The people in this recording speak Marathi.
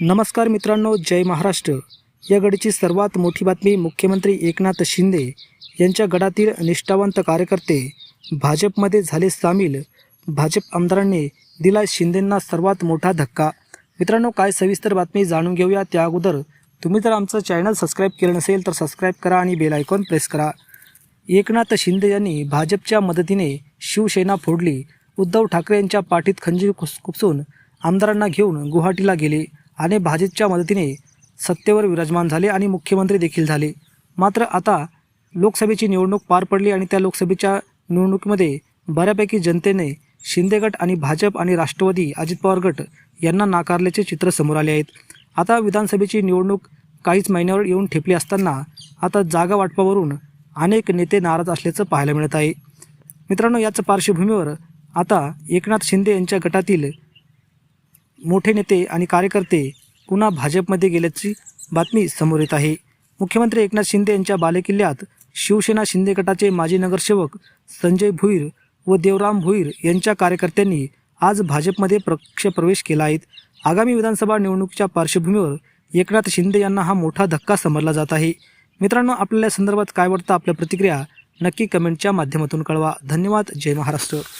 नमस्कार मित्रांनो जय महाराष्ट्र. या गडीची सर्वात मोठी बातमी मुख्यमंत्री एकनाथ शिंदे यांच्या गडातील निष्ठावंत कार्यकर्ते भाजपमध्ये झाले सामील. भाजप आमदारांनी दिला शिंदेंना सर्वात मोठा धक्का. मित्रांनो काय सविस्तर बातमी जाणून घेऊया. त्या अगोदर तुम्ही जर आमचं चॅनल सबस्क्राईब केलं नसेल तर सबस्क्राईब करा आणि बेल आयकॉन प्रेस करा. एकनाथ शिंदे यांनी भाजपच्या मदतीने शिवसेना फोडली. उद्धव ठाकरे यांच्या पाठीत खंजीर खुस खुपसून आमदारांना घेऊन गुवाहाटीला गेले. आणि भाजपच्या मदतीने सत्तेवर विराजमान झाले आणि मुख्यमंत्री देखील झाले. मात्र आता लोकसभेची निवडणूक पार पडली आणि त्या लोकसभेच्या निवडणुकीमध्ये बऱ्यापैकी जनतेने शिंदे गट आणि भाजप आणि राष्ट्रवादी अजित पवार गट यांना नाकारल्याचे चित्र समोर आले आहेत. आता विधानसभेची निवडणूक काहीच महिन्यावर येऊन ठेपली असताना आता जागा वाटपावरून अनेक नेते नाराज असल्याचं पाहायला मिळत आहे. मित्रांनो याच पार्श्वभूमीवर आता एकनाथ शिंदे यांच्या गटातील मोठे नेते आणि कार्यकर्ते पुन्हा भाजपमध्ये गेल्याची बातमी समोर येत आहे. मुख्यमंत्री एकनाथ शिंदे यांच्या बालेकिल्ल्यात शिवसेना शिंदे गटाचे माजी नगरसेवक संजय भुईर व देवराम भुईर यांच्या कार्यकर्त्यांनी आज भाजपमध्ये पक्ष प्रवेश केला आहे. आगामी विधानसभा निवडणुकीच्या पार्श्वभूमीवर एकनाथ शिंदे यांना हा मोठा धक्का समजला जात आहे. मित्रांनो आपल्याला संदर्भात काय वाटतं? आपल्या प्रतिक्रिया नक्की कमेंटच्या माध्यमातून कळवा. धन्यवाद. जय महाराष्ट्र.